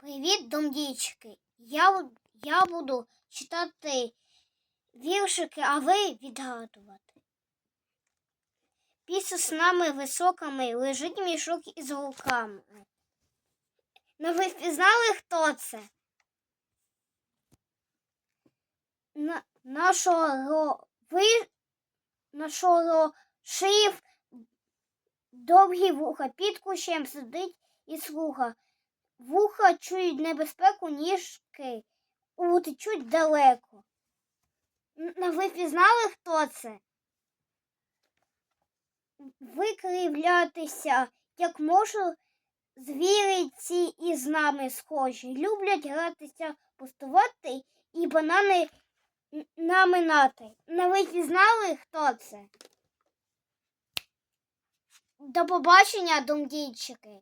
Привіт, домдічки. Я, я буду читати віршики, а ви відгадувати. Під соснами високими лежить мішок із руками. Ну ви впізнали, хто це? На, нашого ви нашого шиїв довгі вуха під кущем сидить і слуха. Вуха чують небезпеку, ніжки утечуть далеко. Н- ну, Ви пізнали, хто це? Викривлятися, як можу, звірі ці із нами схожі. Люблять гратися, пустувати і банани наминати. Ну, ви пізнали, хто це? До побачення, домдійчики.